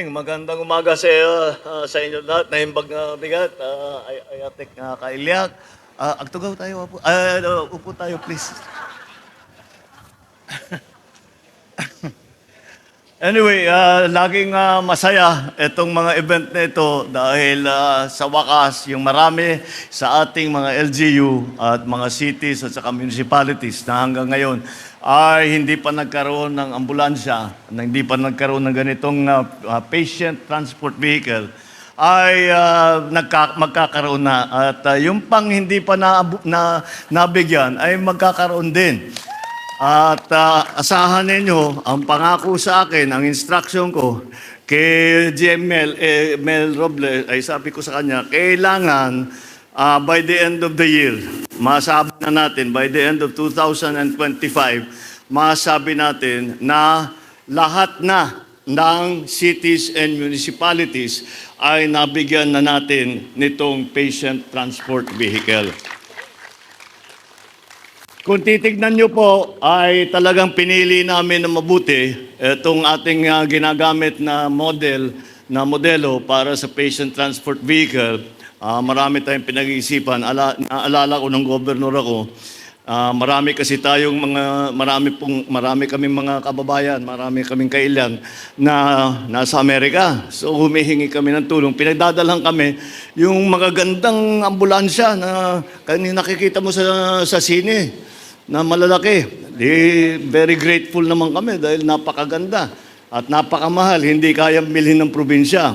morning. Magandang umaga sa, uh, sa inyo lahat. Nahimbag na bigat. Uh, ay ayatek na kailyak. Uh, agtugaw tayo. Upo, uh, upo tayo, please. Anyway, uh, laging uh, masaya itong mga event na ito dahil uh, sa wakas, yung marami sa ating mga LGU at mga cities at saka municipalities na hanggang ngayon ay hindi pa nagkaroon ng ambulansya, na hindi pa nagkaroon ng ganitong uh, patient transport vehicle, ay uh, nagka, magkakaroon na. At uh, yung pang hindi pa na, na, nabigyan ay magkakaroon din. At uh, asahan ninyo, ang pangako sa akin, ang instruction ko, kay GML, eh, Mel Robles, ay sabi ko sa kanya, kailangan uh, by the end of the year, masabi na natin, by the end of 2025, masabi natin na lahat na ng cities and municipalities ay nabigyan na natin nitong patient transport vehicle. Kung titignan nyo po, ay talagang pinili namin na mabuti itong ating uh, ginagamit na model, na modelo para sa patient transport vehicle. Uh, marami tayong pinag-iisipan. Ala, naalala ko nung governor ako, uh, marami kasi tayong mga, marami, pong, marami kaming mga kababayan, marami kaming kailan na nasa Amerika. So humihingi kami ng tulong. Pinagdadalang kami yung magagandang ambulansya na kanina nakikita mo sa, sa sine na malalaki. Di, very grateful naman kami dahil napakaganda at napakamahal, hindi kayang bilhin ng probinsya.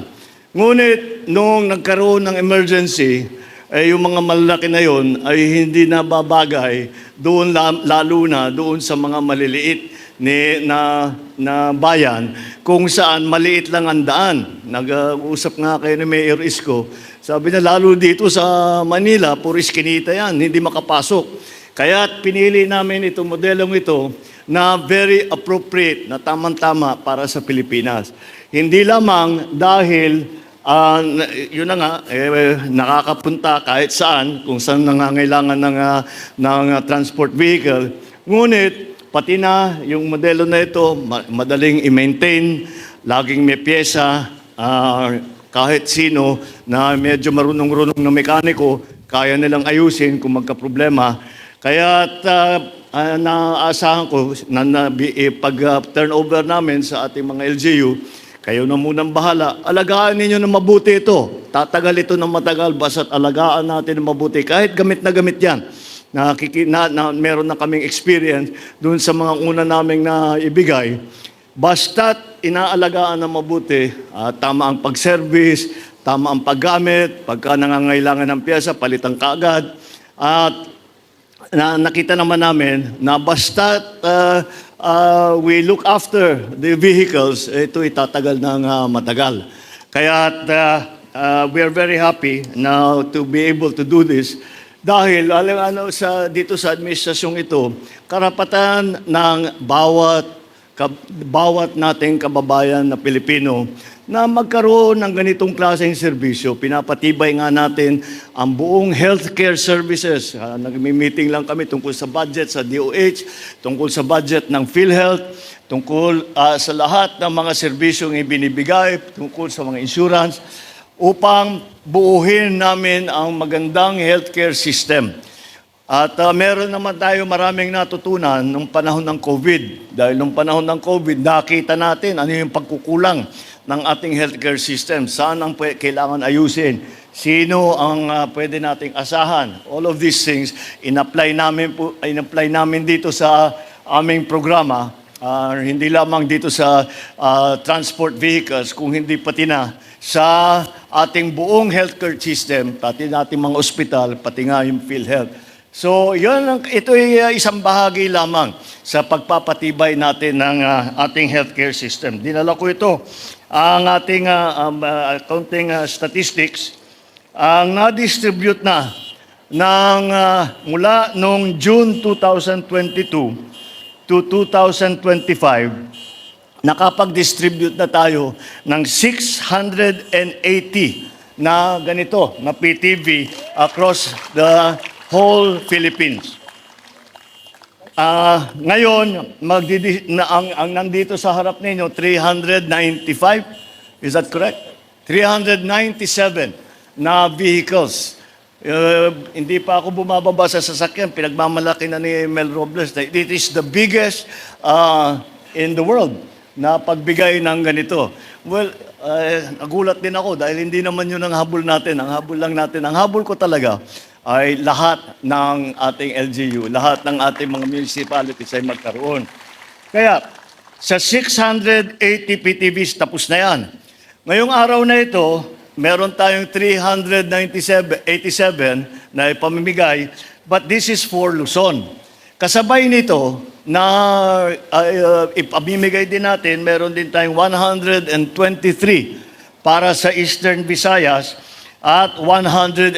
Ngunit, nung nagkaroon ng emergency, eh, yung mga malalaki na yon ay hindi na babagay doon lalo na doon sa mga maliliit ni, na, na bayan kung saan maliit lang ang daan. Nag-usap nga kayo ni Mayor Isko, sabi na lalo dito sa Manila, puro iskinita yan, hindi makapasok. Kaya pinili namin itong modelong ito na very appropriate, na tamang-tama para sa Pilipinas. Hindi lamang dahil, uh, yun na nga, eh, nakakapunta kahit saan, kung saan nangangailangan ng, uh, ng uh, transport vehicle. Ngunit, pati na yung modelo na ito, madaling i-maintain, laging may pyesa, uh, kahit sino na medyo marunong-runong na mekaniko, kaya nilang ayusin kung magka-problema. Kaya uh, uh, naasahan ko na, na eh, pag uh, namin sa ating mga LGU, kayo na munang bahala. Alagaan ninyo na mabuti ito. Tatagal ito ng matagal, basta't alagaan natin na mabuti. Kahit gamit na gamit yan. Nakiki, na, na, meron na kaming experience doon sa mga una naming na ibigay. Basta't inaalagaan na mabuti, uh, tama ang pag-service, tama ang paggamit, pagka nangangailangan ng piyesa, palitan kaagad. At na nakita naman namin na basta uh, uh, we look after the vehicles, ito itatagal ng uh, matagal. Kaya uh, uh, we are very happy now to be able to do this dahil alam ano sa dito sa administrasyong ito, karapatan ng bawat bawat nating kababayan na Pilipino na magkaroon ng ganitong klaseng serbisyo. Pinapatibay nga natin ang buong healthcare services. Uh, Nag-meeting lang kami tungkol sa budget sa DOH, tungkol sa budget ng PhilHealth, tungkol uh, sa lahat ng mga serbisyong ibinibigay, tungkol sa mga insurance, upang buuhin namin ang magandang healthcare system. At uh, meron naman tayo maraming natutunan nung panahon ng COVID. Dahil nung panahon ng COVID, nakita natin ano yung pagkukulang ng ating healthcare system. Saan ang kailangan ayusin? Sino ang uh, pwede nating asahan? All of these things, in-apply namin, po, in-apply namin dito sa aming programa. Uh, hindi lamang dito sa uh, transport vehicles, kung hindi pati na sa ating buong healthcare system, pati nating mga ospital, pati nga yung PhilHealth. So, yun, ito ay uh, isang bahagi lamang sa pagpapatibay natin ng uh, ating healthcare system. Dinala ko ito ang ating uh, um, uh, accounting uh, statistics ang na-distribute na ng uh, mula noong June 2022 to 2025 nakapag-distribute na tayo ng 680 na ganito na PTV across the whole Philippines. Uh, ngayon, magdidi, na, ang, ang nandito sa harap ninyo, 395. Is that correct? 397 na vehicles. Uh, hindi pa ako bumababa sa sasakyan. Pinagmamalaki na ni Mel Robles it is the biggest uh, in the world na pagbigay ng ganito. Well, uh, nagulat din ako dahil hindi naman yun ang habol natin. Ang habol lang natin, ang habol ko talaga ay lahat ng ating LGU, lahat ng ating mga municipalities ay magkaroon. Kaya, sa 680 PTVs, tapos na yan. Ngayong araw na ito, meron tayong 397 87 na ipamimigay, but this is for Luzon. Kasabay nito, na uh, ipamimigay din natin, meron din tayong 123 para sa Eastern Visayas at 105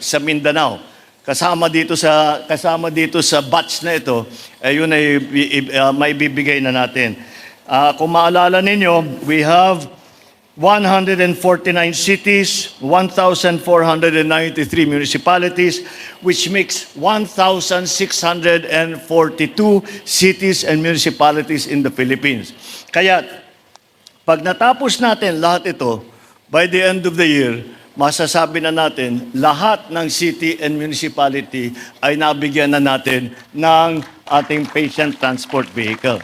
sa Mindanao. Kasama dito sa kasama dito sa batch na ito, eh, yun ay uh, may bibigay na natin. Ah, kung maalala ninyo, we have 149 cities, 1,493 municipalities, which makes 1,642 cities and municipalities in the Philippines. Kaya, pag natapos natin lahat ito, by the end of the year, masasabi na natin, lahat ng city and municipality ay nabigyan na natin ng ating patient transport vehicle.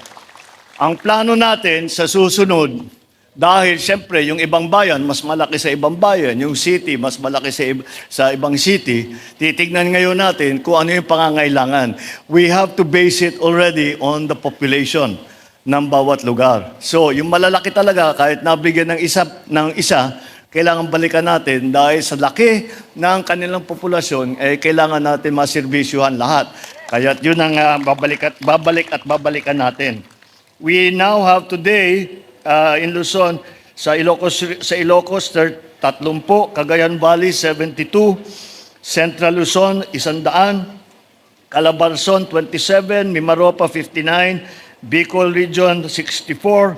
Ang plano natin sa susunod, dahil siyempre yung ibang bayan mas malaki sa ibang bayan, yung city mas malaki sa, ib- sa ibang city, titignan ngayon natin kung ano yung pangangailangan. We have to base it already on the population ng bawat lugar. So, yung malalaki talaga, kahit nabigyan ng isa, ng isa kailangan balikan natin dahil sa laki ng kanilang populasyon, eh, kailangan natin maserbisyuhan lahat. Kaya yun ang ah, babalik, at, babalik at babalikan natin. We now have today uh, in Luzon, sa Ilocos, sa Ilocos, thir- 30, Cagayan Valley, 72, Central Luzon, 100, Calabarzon, 27, Mimaropa, 59, Bicol Region, 64,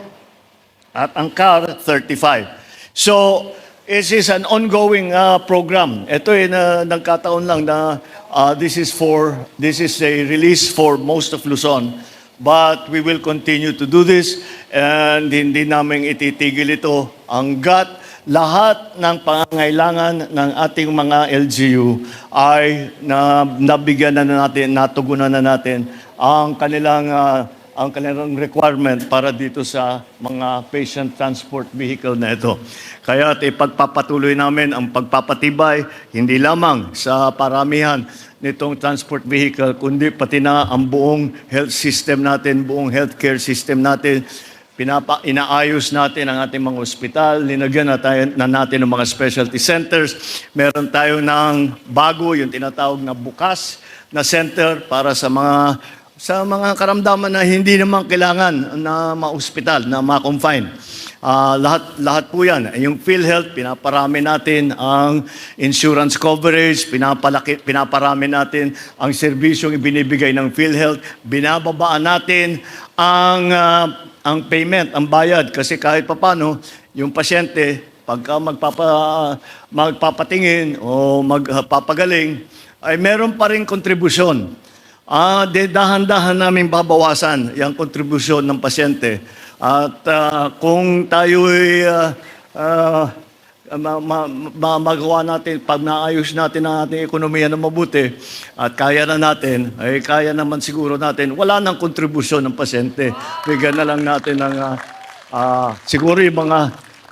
at Angkar, 35. So, this is an ongoing uh, program. Ito ay na, nagkataon lang na uh, this is for, this is a release for most of Luzon. But we will continue to do this and hindi namin ititigil ito hanggat lahat ng pangangailangan ng ating mga LGU ay na, nabigyan na natin, natugunan na natin ang kanilang ah, ang kanilang requirement para dito sa mga patient transport vehicle na ito. Kaya ipagpapatuloy namin ang pagpapatibay hindi lamang sa paramihan nitong transport vehicle, kundi pati na ang buong health system natin, buong healthcare system natin. Pinapa, inaayos natin ang ating mga ospital, linagyan na, tayo, na natin ng mga specialty centers. Meron tayo ng bago, yung tinatawag na bukas na center para sa mga sa mga karamdaman na hindi naman kailangan na ma-hospital, na ma-confine. Ah, lahat, lahat po yan. Yung PhilHealth, pinaparami natin ang insurance coverage, pinapalaki, pinaparami natin ang serbisyong ibinibigay ng PhilHealth, binababaan natin ang, ah, ang payment, ang bayad. Kasi kahit papano, yung pasyente, pagka magpapa, magpapatingin o magpapagaling, ay meron pa rin kontribusyon. Ah, de dahan-dahan namin babawasan yung kontribusyon ng pasyente. At ah, kung tayo ay ah, ah, ma- ma- ma- magawa natin, pag naayos natin ang ating ekonomiya na mabuti at kaya na natin, ay kaya naman siguro natin, wala nang kontribusyon ng pasyente. Bigyan na lang natin ng, ah, ah, siguro yung mga,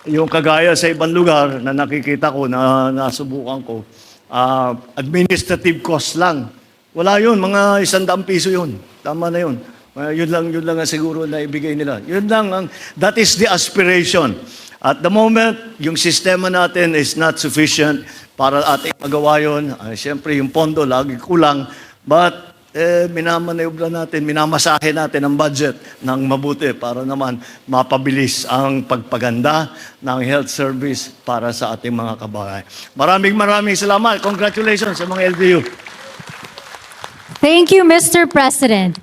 yung kagaya sa ibang lugar na nakikita ko, na nasubukan ko, ah, administrative cost lang. Wala yun, mga isang daang piso yun. Tama na yun. Uh, yun lang, yun lang ang siguro na ibigay nila. Yun lang, ang, that is the aspiration. At the moment, yung sistema natin is not sufficient para ating magawa yun. Uh, Siyempre, yung pondo lagi kulang. But, eh, minamanayobra natin, minamasahe natin ang budget ng mabuti para naman mapabilis ang pagpaganda ng health service para sa ating mga kabahay. Maraming maraming salamat. Congratulations sa mga LGU. Thank you, Mr. President.